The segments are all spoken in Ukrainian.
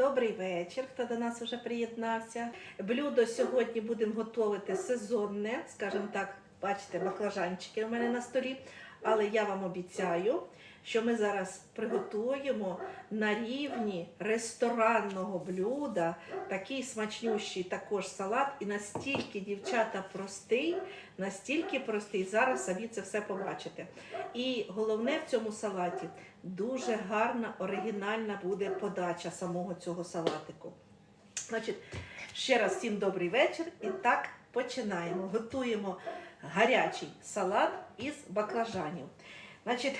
Добрий вечір, хто до нас вже приєднався. Блюдо сьогодні будемо готувати сезонне, скажімо так, бачите, баклажанчики у мене на столі. Але я вам обіцяю, що ми зараз приготуємо на рівні ресторанного блюда такий смачнющий також салат. І настільки дівчата простий, настільки простий. Зараз самі це все побачите. І головне в цьому салаті дуже гарна, оригінальна буде подача самого цього салатику. Значить, ще раз всім добрий вечір. І так починаємо. Готуємо гарячий салат із баклажанів. Значить,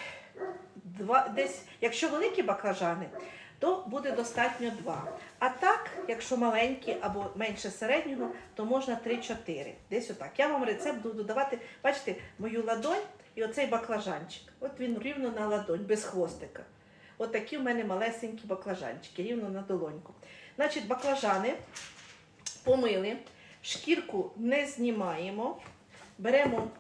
два, десь, якщо великі баклажани, то буде достатньо два. А так, якщо маленькі або менше середнього, то можна 3-4. Десь отак. Я вам рецепт буду давати, бачите, мою ладонь і оцей баклажанчик. От він рівно на ладонь, без хвостика. От такі в мене малесенькі баклажанчики, рівно на долоньку. Значить, баклажани помили, шкірку не знімаємо, беремо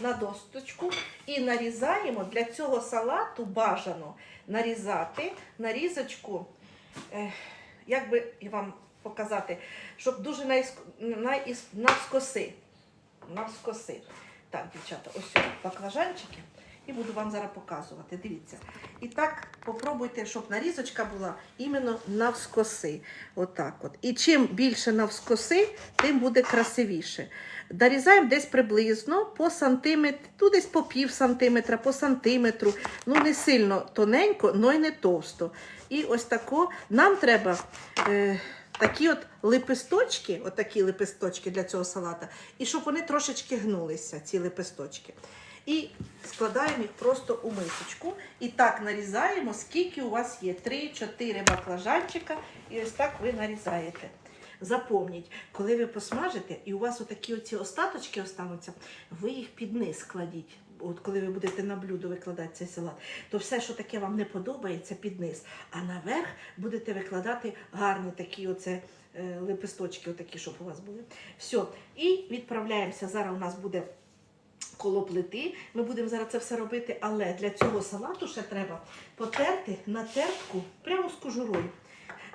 на досточку і нарізаємо для цього салату бажано нарізати нарізочку, е, як би вам показати, щоб дуже наїск- навскоси. Навскоси. Так, дівчата, ось баклажанчики. І буду вам зараз показувати. Дивіться. І так попробуйте, щоб нарізочка була іменно навскоси. Отак от. І чим більше навскоси, тим буде красивіше. Нарізаємо десь приблизно по сантиметру, ну десь по пів сантиметра, по сантиметру. Ну не сильно тоненько, но й не товсто. І ось тако нам треба. Е, Такі от лепесточки, от лепесточки для цього салата, і щоб вони трошечки гнулися, ці лепесточки. І складаємо їх просто у мисочку. І так нарізаємо, скільки у вас є. 3-4 баклажанчика. І ось так ви нарізаєте. Запомніть, коли ви посмажите, і у вас отакі оці остаточки остануться, ви їх під низ кладіть. От коли ви будете на блюдо викладати цей салат, то все, що таке вам не подобається, під низ. А наверх будете викладати гарні такі оце е, лепесточки, отакі, щоб у вас були. Все. І відправляємося. Зараз у нас буде коло плити. Ми будемо зараз це все робити, але для цього салату ще треба потерти на тертку прямо з кожурою.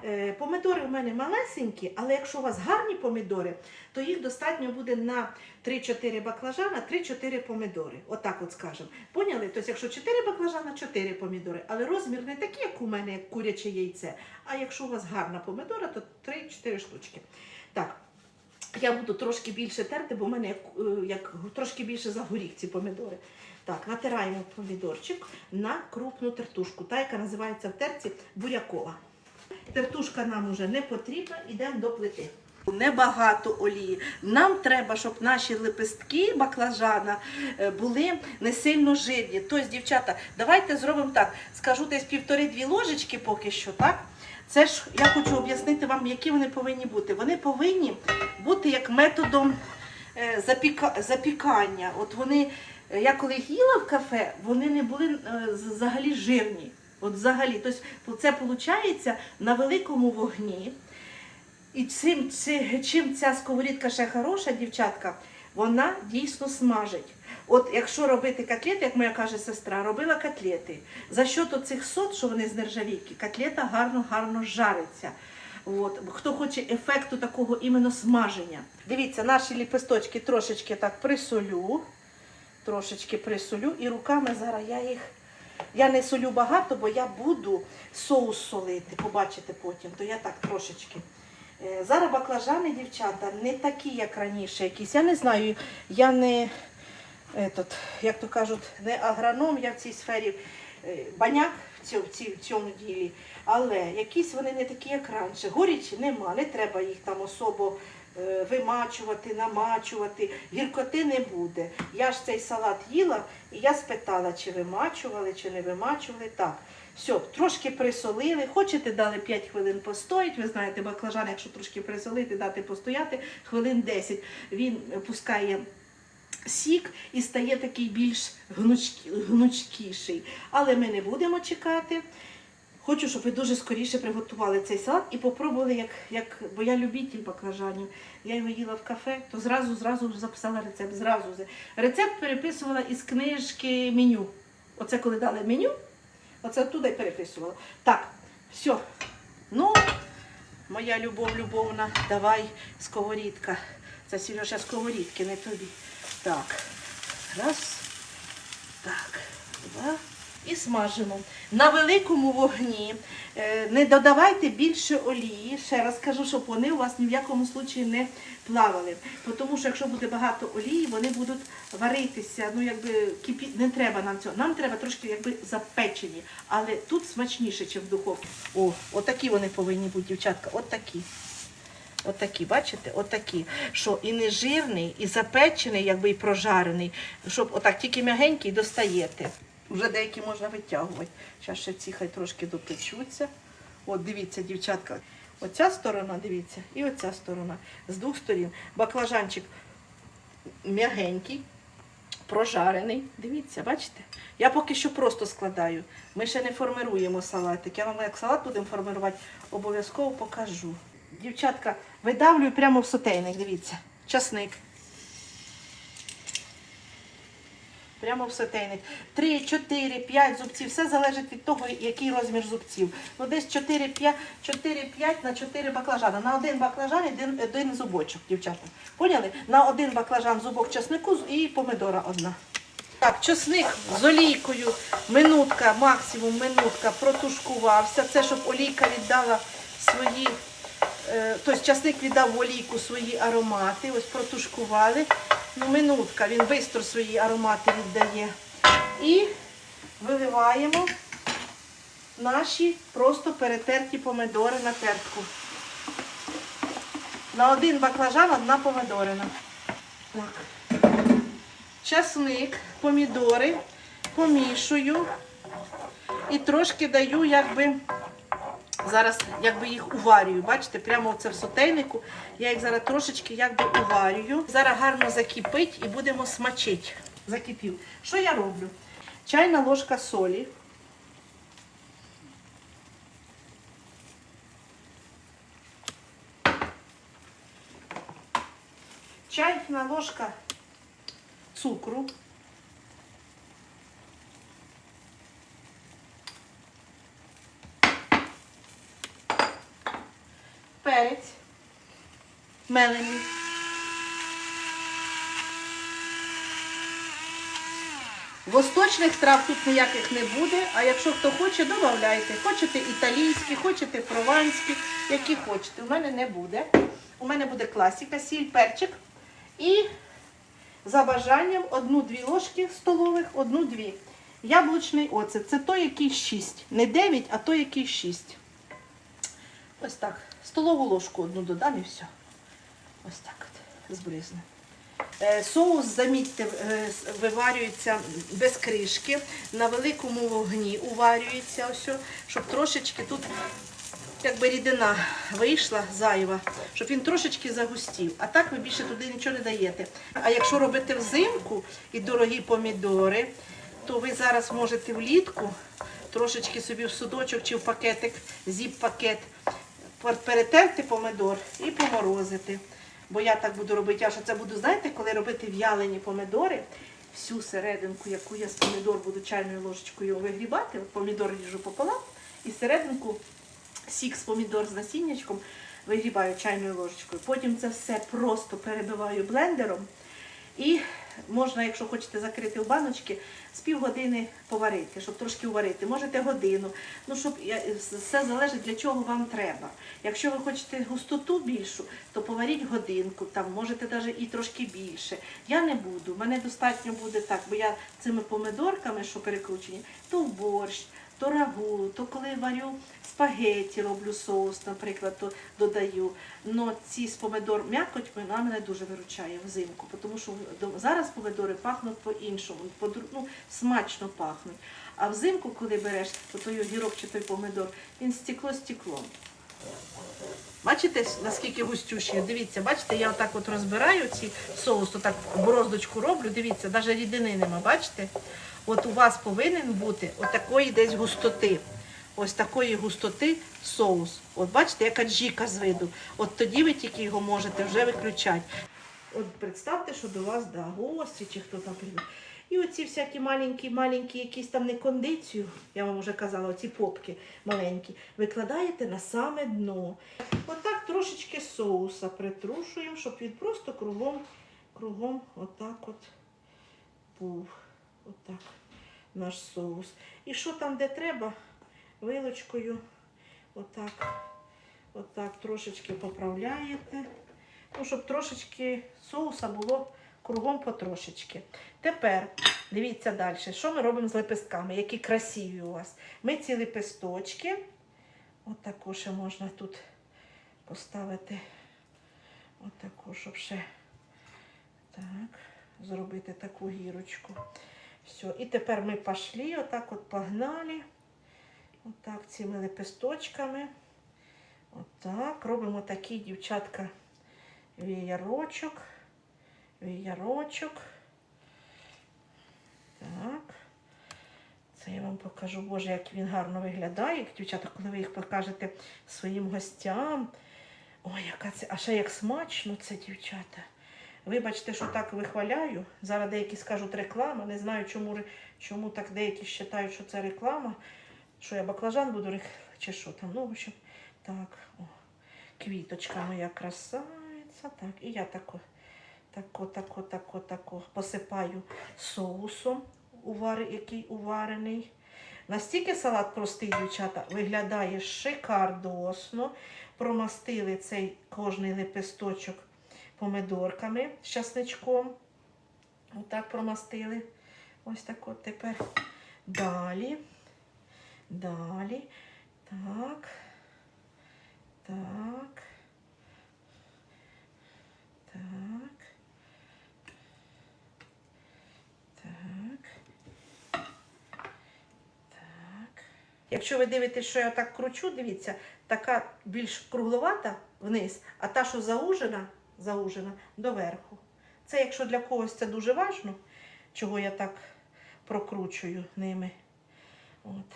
Е, Помидори у мене малесенькі, але якщо у вас гарні помидори, то їх достатньо буде на 3-4 баклажана, 3-4 помидори. Отак от скажемо. Поняли? Тобто, якщо 4 баклажана, 4 помідори. Але розмір не такий, як у мене, як куряче яйце. А якщо у вас гарна помидора, то 3-4 штучки. Так. Я буду трошки більше терти, бо в мене як, е, як трошки більше за горіх ці помідори. Так, натираємо помідорчик на крупну тертушку, та яка називається в терці бурякова. Тертушка нам уже не потрібна, йдемо до плити. Небагато олії. Нам треба, щоб наші лепестки баклажана е, були не сильно жирні. Тобто, дівчата, давайте зробимо так. Скажу десь півтори-дві ложечки поки що, так? Це ж я хочу об'яснити вам, які вони повинні бути. Вони повинні бути як методом е, запіка, запікання. От вони, е, я коли їх їла в кафе, вони не були е, взагалі жирні. От взагалі, тобто це виходить на великому вогні. І чим, чим ця сковорідка ще хороша, дівчатка, вона дійсно смажить. От якщо робити котлети, як моя каже сестра, робила котлети. За счет оцих сот, що вони з нержавійки, котлета гарно-гарно жариться. От. Хто хоче ефекту такого іменно смаження. Дивіться, наші ліпесточки трошечки так присолю. Трошечки присолю і руками зараз я їх. Я не солю багато, бо я буду соус солити, побачите потім, то я так трошечки. Е, Зараз баклажани, дівчата, не такі, як раніше якісь. Я не знаю, я не, етот, як то кажуть, не агроном, я в цій сфері е, баняк в цьому, ділі. Але якісь вони не такі, як раніше. Горічі нема, не треба їх там особо е, вимачувати, намачувати. Гіркоти не буде. Я ж цей салат їла, і я спитала, чи вимачували, чи не вимачували. Так. Все, трошки присолили. Хочете, дали 5 хвилин постоїть. Ви знаєте, баклажан, якщо трошки присолити, дати постояти, хвилин 10. Він пускає сік і стає такий більш гнучкіший. Але ми не будемо чекати. Хочу, щоб ви дуже скоріше приготували цей салат і попробували, як, як бо я любитель баклажанів. Я його їла в кафе, то зразу зразу записала рецепт. Зразу. Рецепт переписувала із книжки меню. Оце коли дали меню, оце туди переписувала. Так, все, Ну, моя любов любовна, давай сковорідка. Це Сережа сковорідки, не тобі. Так. Раз. Так. Два. І смажимо. На великому вогні. Е, Не додавайте більше олії. Ще раз кажу, щоб вони у вас ні в якому случаї не плавали. Тому що якщо буде багато олії, вони будуть варитися. Ну, якби кипі... не треба нам цього. Нам треба трошки якби запечені. Але тут смачніше, ніж в духовці. О, отакі вони повинні бути, дівчатка. Отакі. Отакі, бачите? Отакі. Що і не жирний, і запечений, якби і прожарений, щоб отак тільки м'ягенький достаєте. Вже деякі можна витягувати. Зараз ще ці хай трошки допечуться. От дивіться, дівчатка. Оця сторона, дивіться, і оця сторона. З двох сторін. Баклажанчик м'ягенький, прожарений. Дивіться, бачите? Я поки що просто складаю. Ми ще не формируємо салатик. Я вам як салат будемо формувати, обов'язково покажу. Дівчатка, видавлюю прямо в сотейник, дивіться. Часник. Прямо в сотейник. 3, 4, 5 зубців. Все залежить від того, який розмір зубців. Ну, десь 4, 5, 4, 5 на 4 баклажани. На один баклажан один, один зубочок, дівчата. Поняли? На один баклажан зубок часнику і помидора одна. Так, чесник з олійкою, минутка, максимум минутка протушкувався. Це щоб олійка віддала свої, тобто часник віддав в олійку свої аромати. Ось протушкували. Ну, минутка, він швидко свої аромати віддає. І виливаємо наші просто перетерті помидори на тертку. На один баклажан одна помидорина. Так часник, помідори, помішую і трошки даю, якби зараз якби їх уварюю. Бачите, прямо це в сотейнику. Я їх зараз трошечки якби уварюю. Зараз гарно закипить і будемо смачити. Закипів. Що я роблю? Чайна ложка солі. Чайна ложка цукру. Перець мелений. Восточних трав тут ніяких не буде, а якщо хто хоче, додавайте. Хочете італійські, хочете прованські, які хочете. У мене не буде. У мене буде класика, сіль, перчик і за бажанням одну-дві ложки столових, одну-дві. Яблучний оцет. Це той, який 6. Не 9, а той, який 6. Ось так. Столову ложку одну додам і все. Ось так от, збризну. Е, Соус, замітьте, е, виварюється без кришки, на великому вогні уварюється, ось, щоб трошечки тут якби рідина вийшла зайва, щоб він трошечки загустів. А так ви більше туди нічого не даєте. А якщо робите взимку і дорогі помідори, то ви зараз можете влітку трошечки собі в судочок чи в пакетик, зіп-пакет, перетерти помидор і поморозити. Бо я так буду робити. Я що це буду, знаєте, коли робити в'ялені помидори, всю серединку, яку я з помідор буду чайною ложечкою вигрібати, от помідор ріжу пополам, і серединку сік з помідор з насіннячком вигрібаю чайною ложечкою. Потім це все просто перебиваю блендером. І можна, якщо хочете закрити в баночки, з півгодини поварити, щоб трошки уварити. Можете годину. Ну, щоб все залежить для чого вам треба. Якщо ви хочете густоту більшу, то поваріть годинку, там можете навіть і трошки більше. Я не буду. Мене достатньо буде так, бо я цими помидорками, що перекручені, то в борщ, то рагу, то коли варю спагетті, роблю соус, наприклад, то додаю. Но ці з помидор м'якоть вона мене дуже виручає взимку, тому що зараз помидори пахнуть по-іншому, по-дру- ну, смачно пахнуть. А взимку, коли береш, то той огірок чи той помидор, він стекло стеклом. Бачите, наскільки густющі? Дивіться, бачите, я отак от розбираю ці соус, отак бороздочку роблю. Дивіться, навіть рідини нема, бачите? От у вас повинен бути отакої десь густоти. Ось такої густоти соус. От бачите, як аджіка з виду. От тоді ви тільки його можете вже виключати. От представте, що до вас да, гості чи хто там прийде. І оці всякі маленькі, маленькі, якісь там не кондицію, я вам вже казала, оці попки маленькі, викладаєте на саме дно. Отак трошечки соуса притрушуємо, щоб він просто кругом, кругом отак от був. Отак наш соус. І що там, де треба, вилочкою отак, отак трошечки поправляєте. Ну, щоб трошечки соуса було кругом потрошечки. Тепер дивіться далі, що ми робимо з лепестками, які красиві у вас. Ми ці лепесточки, от таку ще можна тут поставити, от таку, щоб ще так, зробити таку гірочку. Все. І тепер ми пішли, отак от погнали. Отак цими лепесточками. Отак. Робимо такий, дівчатка, віярочок. Віярочок. Так. Це я вам покажу, Боже, як він гарно виглядає. Дівчата, коли ви їх покажете своїм гостям. Ой, яка це, а ще як смачно це, дівчата. Вибачте, що так вихваляю. Зараз деякі скажуть реклама. Не знаю, чому, чому так деякі вважають, що це реклама. Що я баклажан буду рех... чи що там. Ну, в общем, так. О, квіточка моя красавиця. Так, і я тако, тако, тако, тако, тако посипаю соусом, який уварений. Настільки салат простий, дівчата, виглядає шикардосно. Промастили цей кожний лепесточок помидорками з часничком. Отак промастили. Ось так от тепер. Далі. Далі. Так. Так. Так. Так. Якщо ви дивитесь, що я так кручу, дивіться, така більш кругловата вниз, а та, що заужена, заужена доверху. Це якщо для когось це дуже важно, чого я так прокручую ними. От.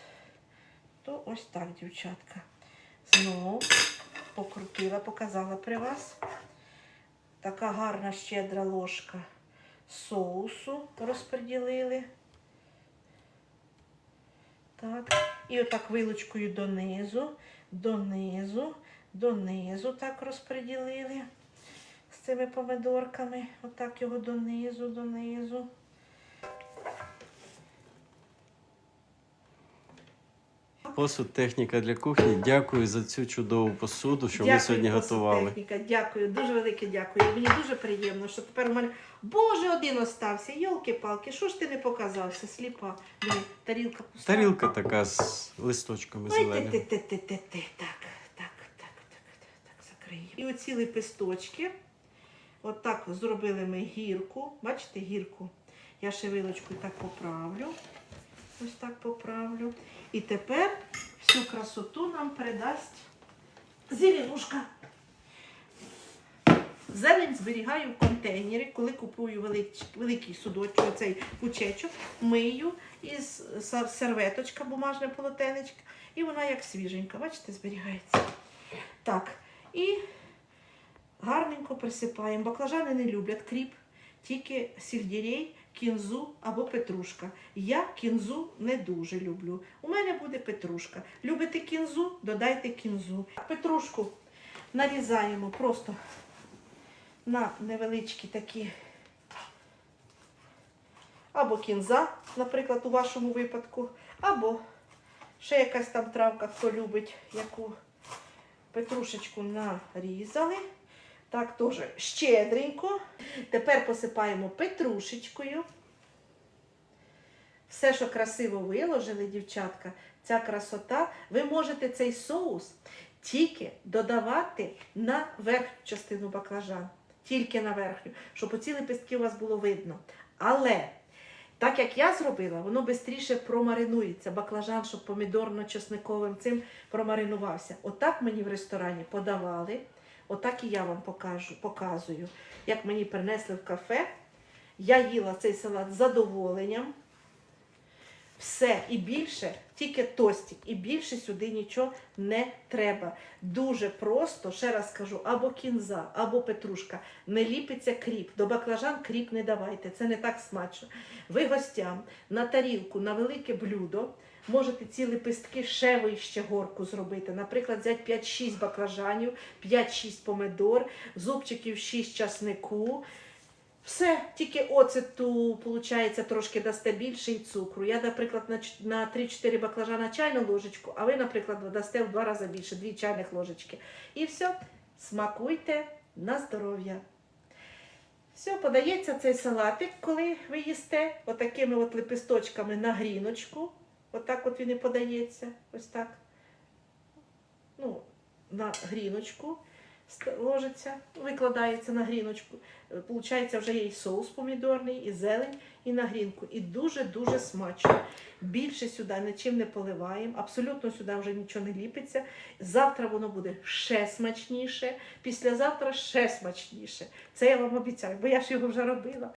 То ось так, дівчатка. Знову покрутила, показала при вас. Така гарна щедра ложка соусу розподілили. Так. І отак вилочкою донизу, донизу, донизу так розподілили з цими помидорками. Отак його донизу, донизу. Посуд техніка для кухні. Дякую за цю чудову посуду, що ми Дякую, сьогодні Посуд готували. Техніка, дякую, дуже велике дякую. Мені дуже приємно, що тепер у мене Боже один остався. Йолки-палки, що ж ти не показався? Сліпа. Блін, тарілка пуста. Тарілка така з листочками Ой, ти, ти, ти, ти, ти. Так, так, так, так, так, закриємо. І оці лепесточки. Отак зробили ми гірку. Бачите гірку? Я ще вилочкою так поправлю. Ось так поправлю. І тепер всю красоту нам передасть зеленушка. Зелень зберігаю в контейнері, коли купую великий, судочок, цей кучечок, мию із серветочка, бумажне полотенечко, і вона як свіженька, бачите, зберігається. Так, і гарненько присипаємо. Баклажани не люблять кріп, тільки сельдерей, кінзу або петрушка. Я кінзу не дуже люблю. У мене буде петрушка. Любите кінзу? Додайте кінзу. Петрушку нарізаємо просто на невеличкі такі. Або кінза, наприклад, у вашому випадку, або ще якась там травка, хто любить, яку петрушечку нарізали. Так, теж щедренько. Тепер посипаємо петрушечкою. Все, що красиво виложили, дівчатка, ця красота, ви можете цей соус тільки додавати на верхню частину баклажан. Тільки на верхню, щоб оці лепестки у вас було видно. Але так як я зробила, воно швидше промаринується. Баклажан, щоб помідорно-чесниковим цим промаринувався. Отак мені в ресторані подавали. Отак і я вам покажу, показую, як мені принесли в кафе. Я їла цей салат з задоволенням. Все і більше, тільки тостик, і більше сюди нічого не треба. Дуже просто, ще раз кажу, або кінза, або петрушка. Не ліпиться кріп. До баклажан кріп не давайте, це не так смачно. Ви гостям на тарілку, на велике блюдо. Можете ці лепестки ще вище горку зробити. Наприклад, взяти 5-6 баклажанів, 5-6 помидор, зубчиків 6 часнику. Все, тільки оцету, виходить, трошки дасте більше і цукру. Я, наприклад, на, 3-4 баклажана чайну ложечку, а ви, наприклад, дасте в два рази більше, 2 чайних ложечки. І все, смакуйте на здоров'я. Все, подається цей салатик, коли ви їсте, отакими от лепесточками на гріночку. Отак от він і подається. Ось так. Ну, на гріночку ложиться, викладається на гріночку. Е, Получається, вже є і соус помідорний, і зелень, і на грінку. І дуже-дуже смачно. Більше сюди нічим не поливаємо, абсолютно сюди вже нічого не ліпиться. Завтра воно буде ще смачніше, післязавтра ще смачніше. Це я вам обіцяю, бо я ж його вже робила.